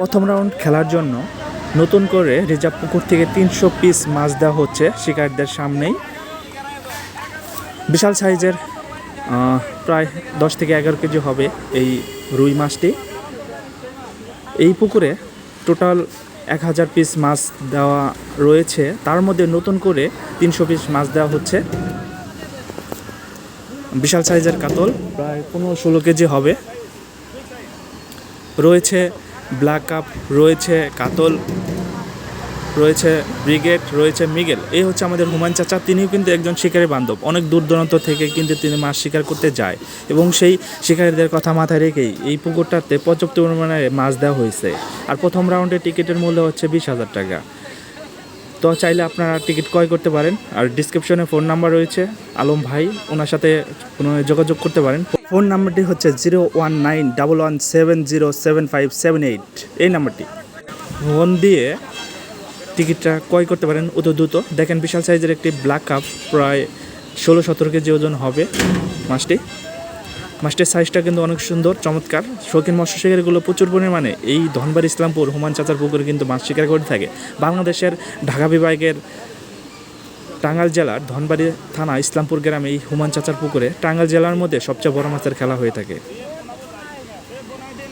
প্রথম রাউন্ড খেলার জন্য নতুন করে রিজার্ভ পুকুর থেকে তিনশো পিস মাছ দেওয়া হচ্ছে শিকারদের সামনেই। বিশাল সাইজের প্রায় দশ থেকে এগারো কেজি হবে এই রুই মাছটি। এই পুকুরে টোটাল এক হাজার পিস মাছ দেওয়া রয়েছে। তার মধ্যে নতুন করে তিনশো পিস মাছ দেওয়া হচ্ছে। বিশাল সাইজের কাতল, প্রায় পনেরো ষোলো কেজি হবে। রয়েছে ব্ল্যাক কাপ রয়েছে কাতল, রয়েছে ব্রিগেড, রয়েছে মিগেল। এই হচ্ছে আমাদের হুমায়ুন চাচা। তিনিও কিন্তু একজন শিকারী বান্ধব। অনেক দূর দূরান্ত থেকে কিন্তু তিনি মাছ শিকার করতে যায় এবং সেই শিকারীদের কথা মাথায় রেখেই এই পুকুরটাতে পর্যাপ্ত পরিমাণে মাছ দেওয়া হয়েছে। আর প্রথম রাউন্ডে টিকিটের মূল্য হচ্ছে বিশ হাজার টাকা। তো চাইলে আপনারা টিকিট ক্রয় করতে পারেন। আর ডিসক্রিপশনে ফোন নাম্বার রয়েছে। আলম ভাই, ওনার সাথে যোগাযোগ করতে পারেন। ফোন নাম্বারটি হচ্ছে zero one nine double one seven zero seven five seven eight. এই নাম্বারটি। ফোন দিয়ে টিকিটটা ক্রয় করতে পারেন অত দ্রুত। দেখেন বিশাল সাইজের একটি ব্ল্যাক কাপ, প্রায় ষোলো সতেরো কেজি ওজন হবে মাছটি। মাছটির সাইজটা কিন্তু অনেক সুন্দর, চমৎকার। শৌখিন মৎস্য শিকারীগুলো প্রচুর পরিমাণে এই ধনবাড়ি ইসলামপুর হুমান চাচার পুকুরে কিন্তু মাছ শিকার করে থাকে। বাংলাদেশের ঢাকা বিভাগের টাঙ্গাইল জেলার ধনবাড়ি থানা ইসলামপুর গ্রামে এই হুমান চাচার পুকুরে টাঙ্গাইল জেলার মধ্যে সবচেয়ে বড় মাছের খেলা হয়ে থাকে।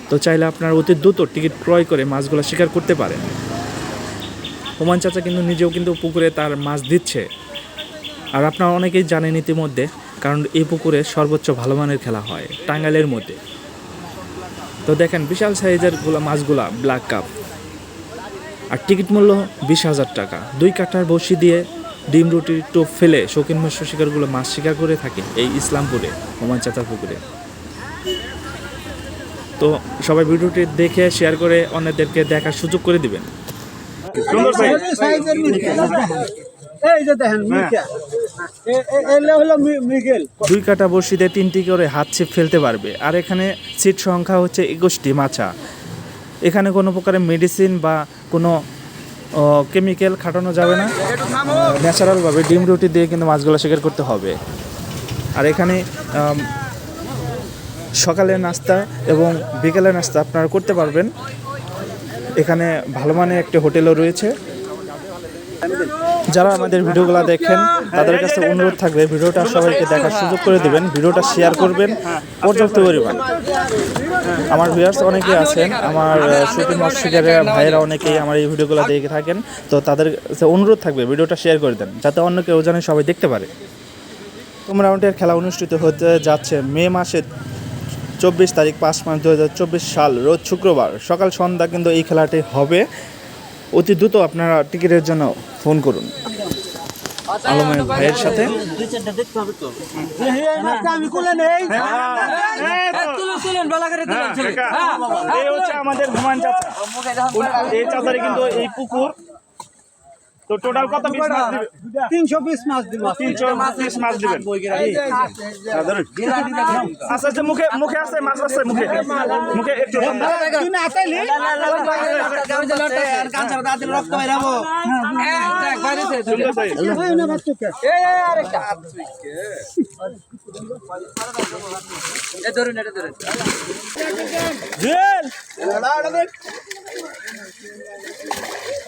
তো চাইলে আপনার অতি দ্রুত টিকিট ক্রয় করে মাছগুলো শিকার করতে পারেন। হুমান চাচা কিন্তু নিজেও কিন্তু পুকুরে তার মাছ দিচ্ছে। আর আপনারা অনেকেই জানেন ইতিমধ্যে, কারণ এই পুকুরে সর্বোচ্চ ভালো মানের খেলা হয় টাঙ্গাইলের মধ্যে। তো দেখেন, বিশাল সাইজেরগুলো মাছগুলা ব্ল্যাক কাপ। আর টিকিট মূল্য বিশ হাজার টাকা। দুই কাঠার বসি দিয়ে ডিম রুটির টোপ ফেলে শৌখিন মৎস্য শিকারগুলো মাছ শিকার করে থাকে এই ইসলামপুরে হুমান চাচার পুকুরে তো সবাই ভিডিওটি দেখে শেয়ার করে অন্যদেরকে দেখার সুযোগ করে দিবেন। সুন্দর সাইজ। এই যে দেখেন মির্গেল এলে হলো মি- মির্গেল দুই কাটা বড়শিতে তিনটি করে হাত ছিপ ফেলতে পারবে। আর এখানে সিট সংখ্যা হচ্ছে একুশটি মাছা। এখানে কোনো প্রকারের মেডিসিন বা কোনো কেমিক্যাল খাটানো যাবে না। ন্যাচারালভাবে ডিম রুটি দিয়ে কিন্তু মাছগুলো শিকার করতে হবে। আর এখানে সকালে সকালের নাস্তা এবং বিকেলের নাস্তা আপনারা করতে পারবেন। এখানে ভালো মানের একটি হোটেলও রয়েছে। যারা আমাদের ভিডিওগুলো দেখেন, তাদের কাছে অনুরোধ থাকবে, ভিডিওটা সবাইকে দেখার সুযোগ করে দিবেন, ভিডিওটা শেয়ার করবেন, পর্যাপ্ত পরিমাণ। আমার ভিউয়ার্স অনেকেই আছেন, আমার শুটিং মৎস্যিকারের, ভাইয়েরা অনেকেই আমার এই ভিডিওগুলো দেখে থাকেন, তো তাদের কাছে অনুরোধ থাকবে, ভিডিওটা শেয়ার করে দেন, যাতে অন্য কেউ জানে সবাই দেখতে পারে। প্রথম রাউন্ডের খেলা অনুষ্ঠিত হতে যাচ্ছে মে মাসের চব্বিশ তারিখ, পাঁচ মাস দু সাল, রোজ শুক্রবার। সকাল সন্ধ্যা কিন্তু এই খেলাটি হবে। অতি দ্রুত আপনারা টিকিটের জন্য ফোন করুন আলমের ভাইয়ের সাথে আমাদের হুমায়ুন চাচা এই চাচারে কিন্তু এই পুকুর তো টোটাল কত পিস মাছ দিবে তিনশো পিস মাছ দিব তিনশো পিস মাছ দিবেন আচ্ছা আচ্ছা মুখে মুখে আছে মাছ আছে মুখে মুখে একটু না আতাইলি সুন্দর size। ওই না বাচ্চুকে জুয়েল পাঁচ দশ মিনিট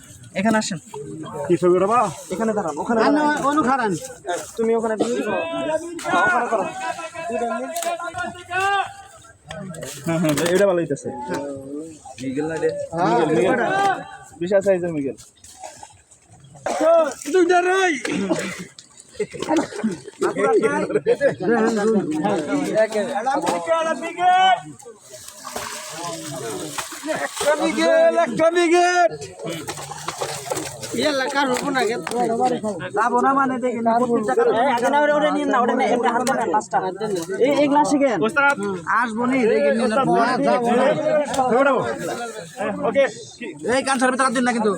এখানে আসেন। কি ছবি রে বাবা এখানে দাঁড়ান ওখানে অনুখারান তুমি ওখানে। হ্যাঁ, ওখানে করো। হ্যাঁ হ্যাঁ এটা ভালো হইতেছে। মিগেল মিগেল বিশাল সাইজের মিগেল। একটা বিঘেট একটা বিঘেট যাব না মানে আগে না ওটা- ওটা না ওটা নিন, হাত এই গ্লাস ওস্তাদ আসব নি ওকে এই কান ছাড়বে তার দিন না কিন্তু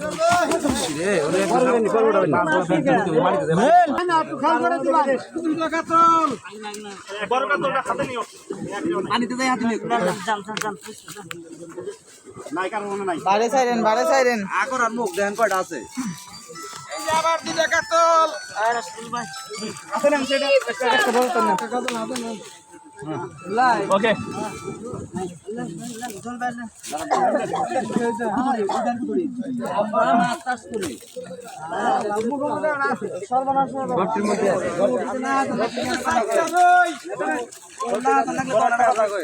হাতে নিও পানিতে যাই হাতে নিয়ে নাই কারণ বাড়ে সাইরেন বাড়ে সাইরেন। আগর আর মুখ দেখেন কয়টা আছে? আর ভাই। না না। হবে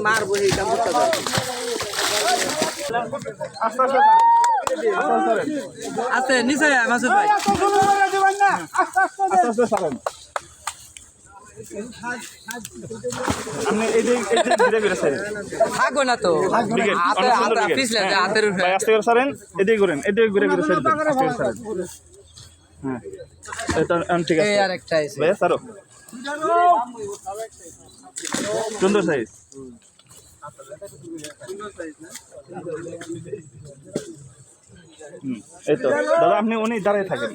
মারবো এই কাম করতে হবে। আস্তে আস্তে আছে নিচে মাসুদ ভাই আপনি এই যে এই যে ধীরে ধীরে ছাড়েন থাকব না তো। হাতে সুন্দর হাতে পিছলে হাতের উপরে। ভাই আস্তে করে ছাড়েন এদিকে ঘুরেন এদিকে ঘুরে ঘুরে ছেড়ে আস্তে করে ছাড়েন হ্যাঁ। এটা ঠিক আছে। এই আর আছে। ভাইয়া ছাড়ো সুন্দর সাইজ এই তো। দাদা আপনি উনি দাঁড়িয়ে থাকেন।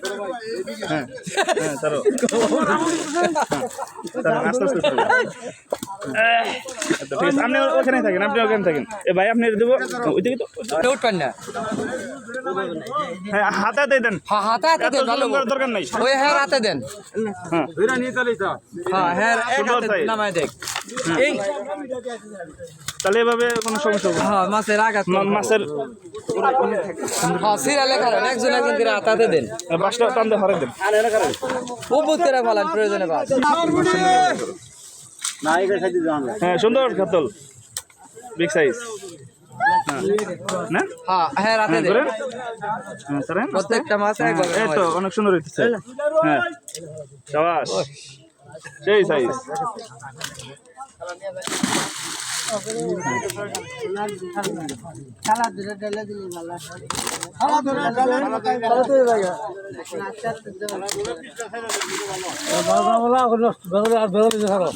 হ্যাঁ হ্যাঁ হ্যাঁ, আস্তে আস্তে আচ্ছা, ঠিক আছে আপনি ওখানে থাকেন আপনি ওখানে থাকেন। এ ভাই আপনি দেবো। ওইদিকে তো উঠবেন না। হ্যাঁ হাতে দেন। হ্যাঁ হাতে হাতে দেন ভালো দরকার নাই। ওই হ্যাঁ হাতে দেন। হ্যাঁ। হ্যাঁ হ্যাঁ এক হাতে নামায় দেখ। এই। তাহলে এভাবে কোনো সমস্যা হবে হ্যাঁ মাছের আঘাত মাছের হ্যাঁ সিরা লেখা দেন একজন একজন করে হাতে দেন। বাসটা টান হরে দেন। উপর করে ফেলান প্রয়োজনে বাস। হ্যাঁ সুন্দর কাতল বিগ সাইজ হ্যাঁ। হ্যাঁ হ্যাঁ প্রত্যেকটা মাছ একবার এই তো অনেক সুন্দর হ্যাঁ। সেই সাইজ খেলা ধরে ঢেলে দিলি ভালো খেলা ধরে ঢেলে খেলা ধরে লাগে বাবা বলা বেরোলে আর বেরোলে ধরো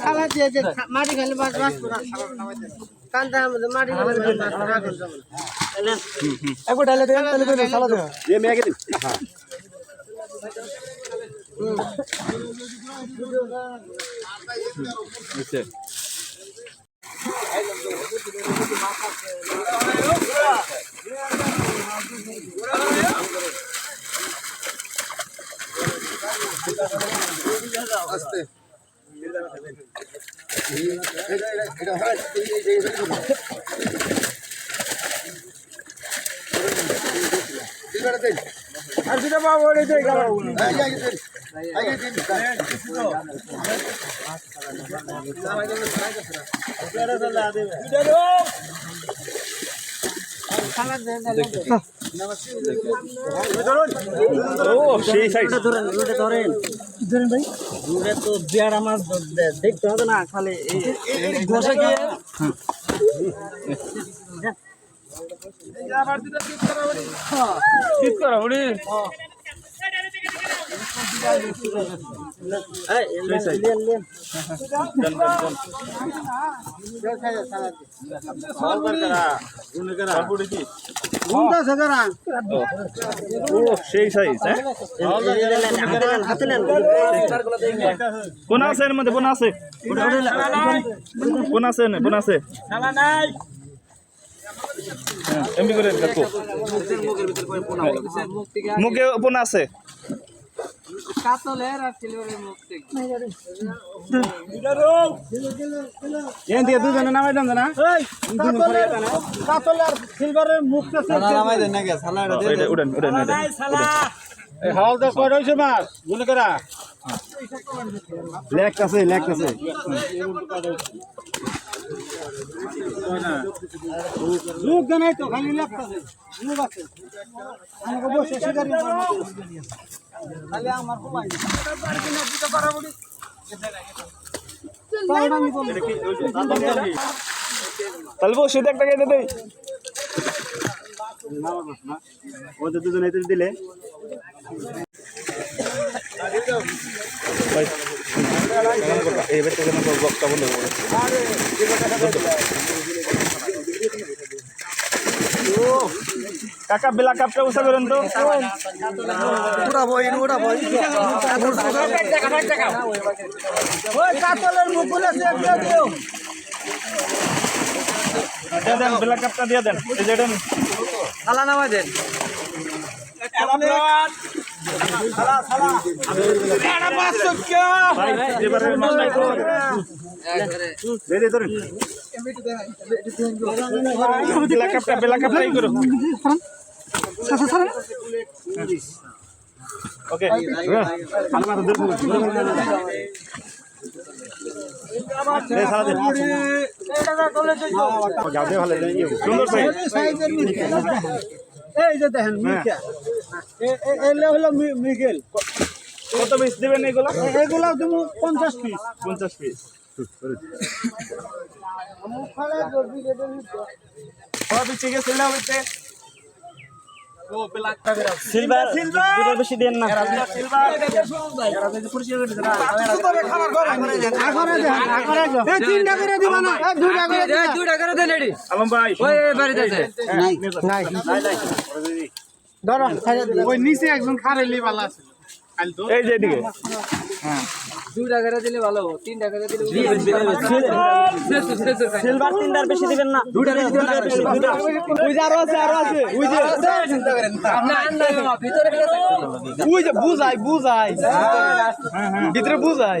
খালা দিয়ে দেন মাটি খালি বাস পুরা কান্দা মাটি একবার ঢেলে দেন তাহলে তো খালা দিন হচ্ছে খালা দেন ও দেখতে হবে না খালি ঘষে গিয়ে ঠিক করো উনি সেই সাইজ হ্যাঁ কোন আছে এর মধ্যে কোন আছে কোন আছে কোন আছে হ্যাঁ, এমনি করে মুখে কোন আছে এন দিয়ে দুজনে নামাই দেন না কাতল সিলভারের মুখ নামাই দেন না তো কয় মাছ মনে করা। লেক আছে লেক আছে। মুখ জানাই তো খালি লেক আছে আছে। আমাকে বসে শিকারি খালি আমার কমাই তাহলে বসে একটা কেটে দেই। ওদের দুজনে দিলে। কাকা বেলা কাপটা উষা করেন তো। ওই কাতলের মুখগুলো সে দিয়ে দিও। দিয়ে দেন বেলা কাপটা দিয়ে দেন। এই যে নিন। থালা নামাই দেন। বেলা কাপটা বেলা কাপটা করো ওকে সুন্দর এই যে দেখেন মির্কা এলে হলো মিগেল। কত পিস দেবেন এগুলো? এগুলো তুমি পঞ্চাশ পিস পঞ্চাশ পিস সব চিকে ছিল হইতে? ধরো নিচে একজন খারেলি বালা আছে এই যে এদিকে। দিলে ভালো দিলে সিলভার তিনটার বেশি দিবেন না। দুইটা বেশি দিবেন ওই যে আরও আছে আরও আছে ওই যে। না না ভিতরে গেলে ওই যে বুঝাই বুঝাই। ভিতরে বুঝাই।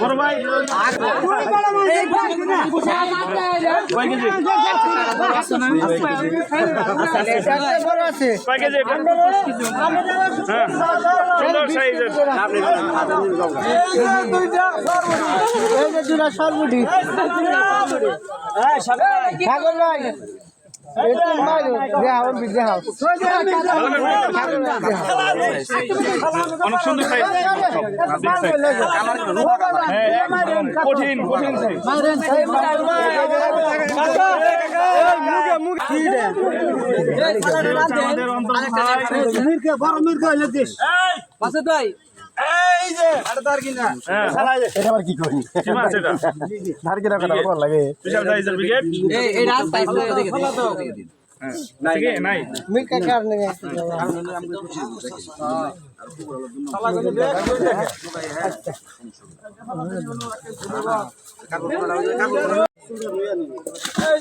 বড় ভাই কয় কেজি বড় আছে কয় কেজি এটা হ্যাঁ সরবুটি সাগর ভাই অনেক সুন্দর সাইজ হ্যাঁ একদম কঠিন কঠিন সাইজ আমাদের অন্তর মির্কা বড় মির্কা হইলে দেশ মাসুদ ভাই হ্যাঁ। এটা আবার কি করি? কি মাছ এটা? ধার কিনা কথা বল লাগে। বিশাল সাইজের ব্রিগেড এই এই রাস্তা দেখে হ্যাঁ ঠিক আছে নাই মির্কা কার। নেই এটা মিনি কাপ তো? হ্যাঁ,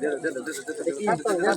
দেন দেন দেন দেন কাকা দেন হ্যাঁ।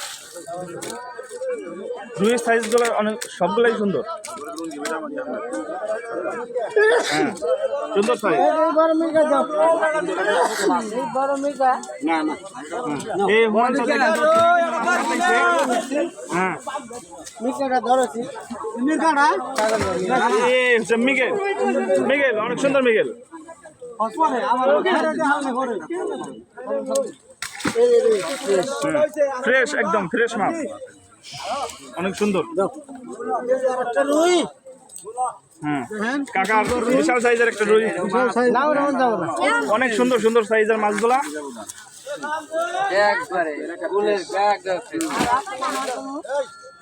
রুইয়ের সাইজগুলো অনেক সবগুলাই সুন্দর। হ্যাঁ সুন্দর সাইজ এই হুমান হ্যাঁ। মিগেল। মিগেল অনেক সুন্দর মিগেল। ফ্রেশ একদম ফ্রেশ মাছ। অনেক সুন্দর। সাইজের একটা রুই। অনেক সুন্দর সুন্দর সাইজের মাছগুলা। একবারে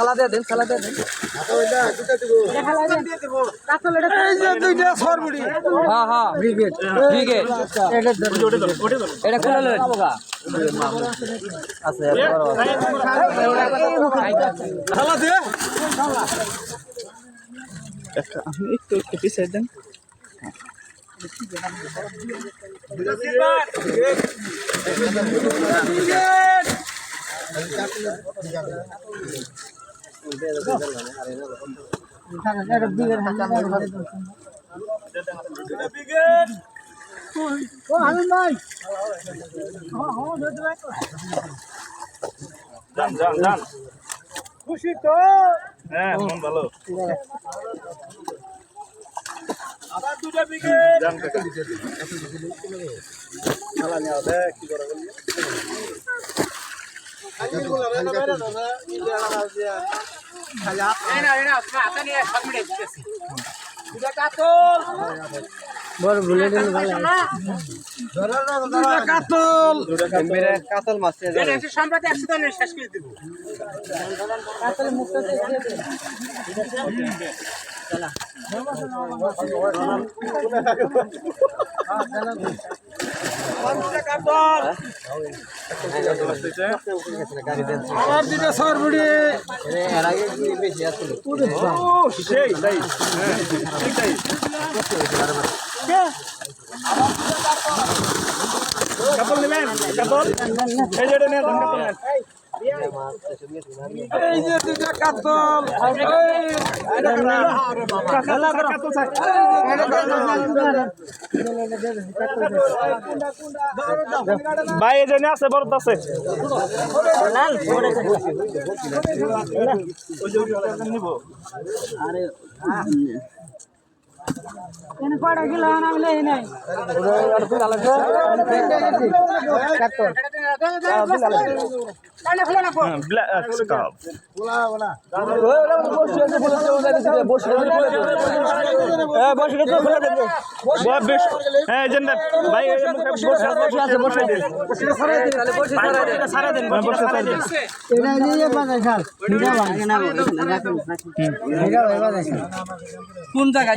খালা দিয়ে দেন খালা দিয়ে দেন। এই যে দুইটা সরবুড়ি হ্যাঁ হ্যাঁ ব্রিগেড ব্রিগেড। এটা খুলে লই। খালা দে একটু একটু পিছিয়ে দেন। যান যান খুশি তো হ্যাঁ ভালো আবার যান কাকা বড় ভুলে দিন ভালো দুইটা কাতল কাতল মাছ সম্রাট একশো শেষ করে দিব কাতল মুক্ত আমার দুইটা সরবুড়ি এর আগে বেশি আসছিল ও সেই তাই হ্যাঁ ঠিক তাই কাপল নেবেন কাপল এই যে এটা কাপল নেন এই যে দুইটা কাতল ভাই এই যে নিয়ে আছে বড় আছে। ওই কোন জায়গায়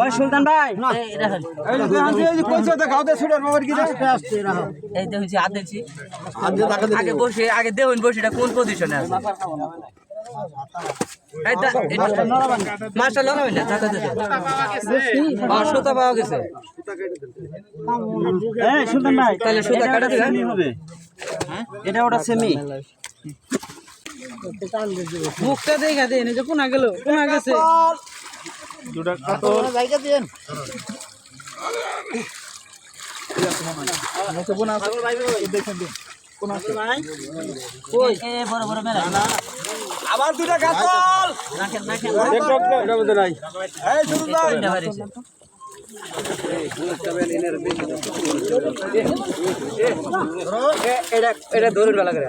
ওই সুলতান ভাই। এই হাত দিচ্ছি আগে বসে আগে দেখুন বসেটা কোন পজিশনে আছে? মাছটা না সুতা পাওয়া গেছে। সুলতান ভাই তাহলে সুতা কাটা দিবেন হবে। এটা ওটা সেমি মুখটা দেখা দেন যে কোনা গেল কোনা গেছে। দুটা কাতল। মুখে বোনা আছে? দেখেন দিন ওই এ বড় বড় মেলা। আবার দুটা কাতল। নাকেন নাকেন এটা বুঝে নাই এই সুলতান ভাই। এটা এটা ধরুন বেলা করে।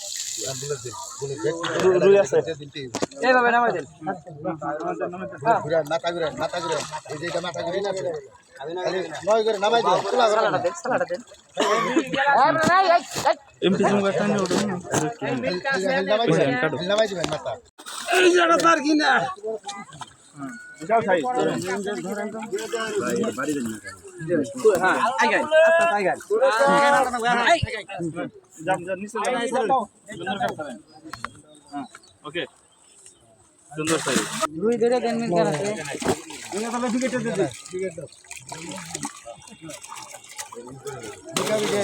রুই আছে। এইভাবে নামাই দেন। মাথা ঘুরে মাথা ঘুরে এই যে মাথা ঘুরে না নয় করে নামাই দিও সালাটা দেন সালাটা দেন এমটি জুম করতে আমি ওটা নামাই দিবেন মাথা এই জায়গা তার কিনা। বিশাল সাইজ হ্যাঁ ওকে। সুন্দর সাইজ দুই ধরে মিল এটা এই যে এটা তার কিনা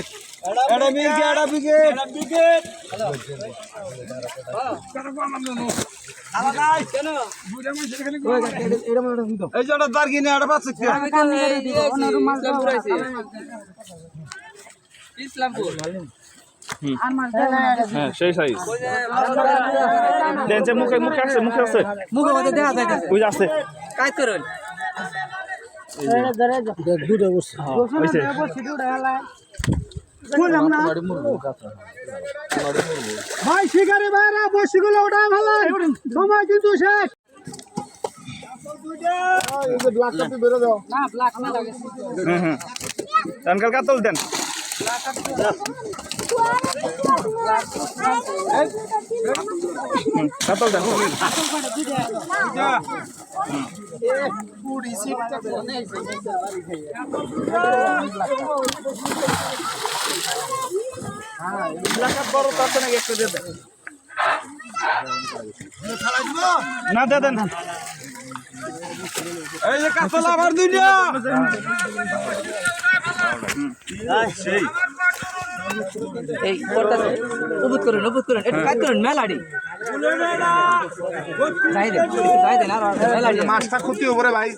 ইসলামপুর হ্যাঁ সেই সাইজ দেন মুখে মুখে আছে মুখে আছে। মুখে মধ্যে দেখা যাইতেছে ওই আছে কাজ করুন হইছে ভাই শিকারে বাইরা বসিগুলো ওটা ভালো সময় কিন্তু শেষ। হ্যাঁ হ্যাঁ কানকাল কাতল হুম, কাতল দেন বড় না। দিয়ে দেন এই যে কাতল আবার দুইটা। সেই। এই করতেছে উবুত করুন উবুত করুন। একটু কাজ করুন মেলাডি। যাই দেন যাই দেন আর মেলাডি। মাছটা ক্ষতি হবে ভাই।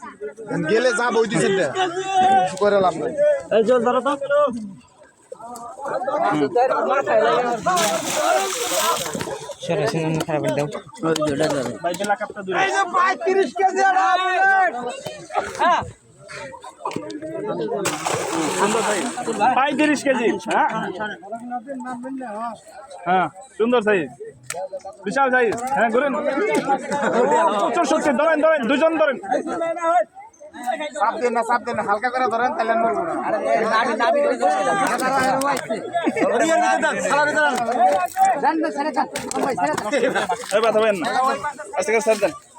গেলে যা বই দিছেন করে লাভ নাই। এই জল ধরো তো। ভাই বেলা কাপটা দূরে এই যে 35 কেজি এটা হ্যাঁ সুন্দর সাইজ পঁয়ত্রিশ কেজি হ্যাঁ? হ্যাঁ সুন্দর সাইজ বিশাল সাইজ হ্যাঁ ঘুরেন। প্রচুর শক্তি ধরেন ধরেন দুজন ধরেন। চাপ দেন না চাপ দেন না হালকা করে ধরেন তাহলে মরবো না। করে স্যার দেন।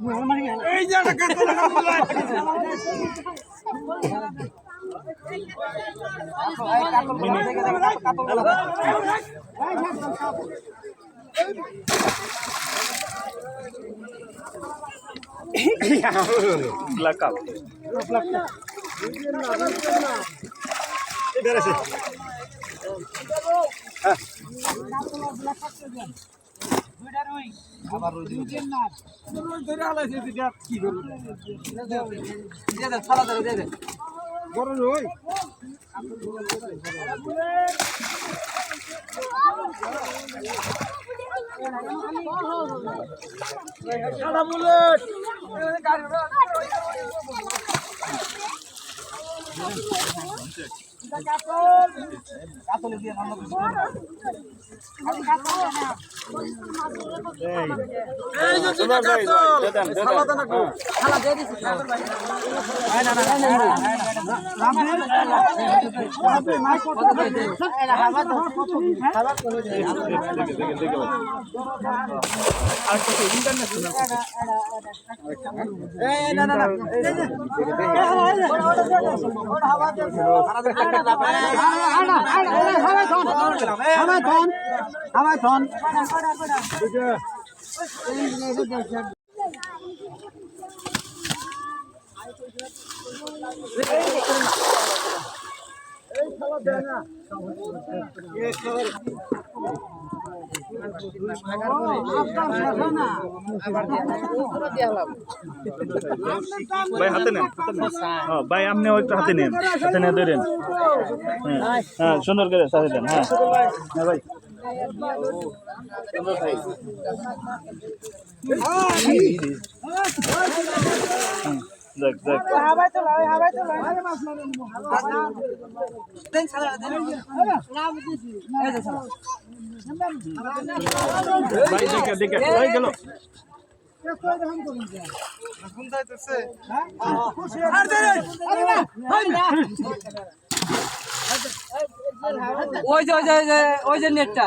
দেন লাই সালাডা দেন সালাডা দুইটা এই যে এটা কাতল ব্ল্যাক কাপ সুন্দর দিয়ে দেন দিয়ে ইন্টারন্যাশনাল ভাই হাতে নেন হ্যাঁ, ভাই আপনিও একটু হাতে নেন হাতে নিয়ে ধরেন। হ্যাঁ হ্যাঁ সুন্দর করে সাথে দেন হ্যাঁ। হ্যাঁ ভাই। যাক যাক ওই যে ওই যে ওই যে যে নেটটা।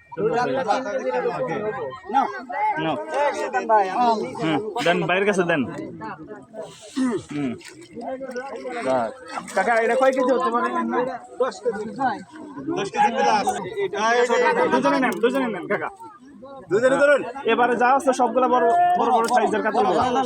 দেন বাইরের কাছে দেন। কাকা এটা কয় কেজি হতে পারে? দশ কেজি। দশ কেজি। দুজনে নেন দুজনে নেন কাকা। দুজনে ধরুন। এবারে যা আছে সবগুলা বড় বড় বড় সাইজের কাতল সাইজের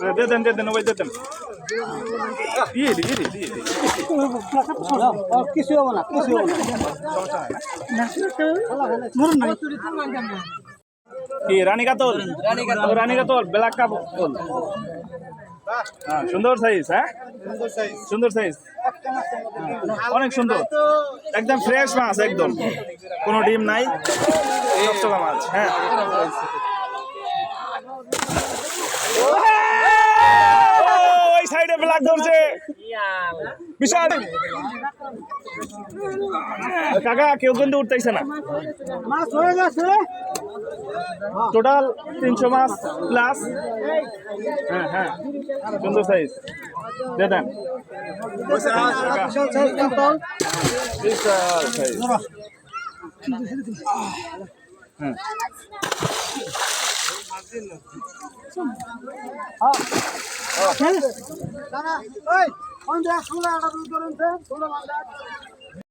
হ্যাঁ, দেন দিয়ে দেন ওই দিয়ে দেন দিয়ে দি দিয়ে দি দিয়ে দি কি রানী কাতল রানী কাতল ব্ল্যাক হ্যাঁ সুন্দর সাইজ হ্যাঁ সুন্দর সাইজ অনেক সুন্দর একদম ফ্রেশ মাছ একদম কোনো ডিম নাই মাছ হ্যাঁ ও, ওই ধরছে। বিশাল। কাকা কেউ কিন্তু উঠতেছে না। হয়ে টোটাল তিনশো মাছ প্লাস হ্যাঁ হ্যাঁ সুন্দর সাইজ দিয়ে দেন। কাকা, বিশাল সাইজ কাতল না দাদা ওই কোন দেখ শুনে একটা দুধ করেন তো মাছ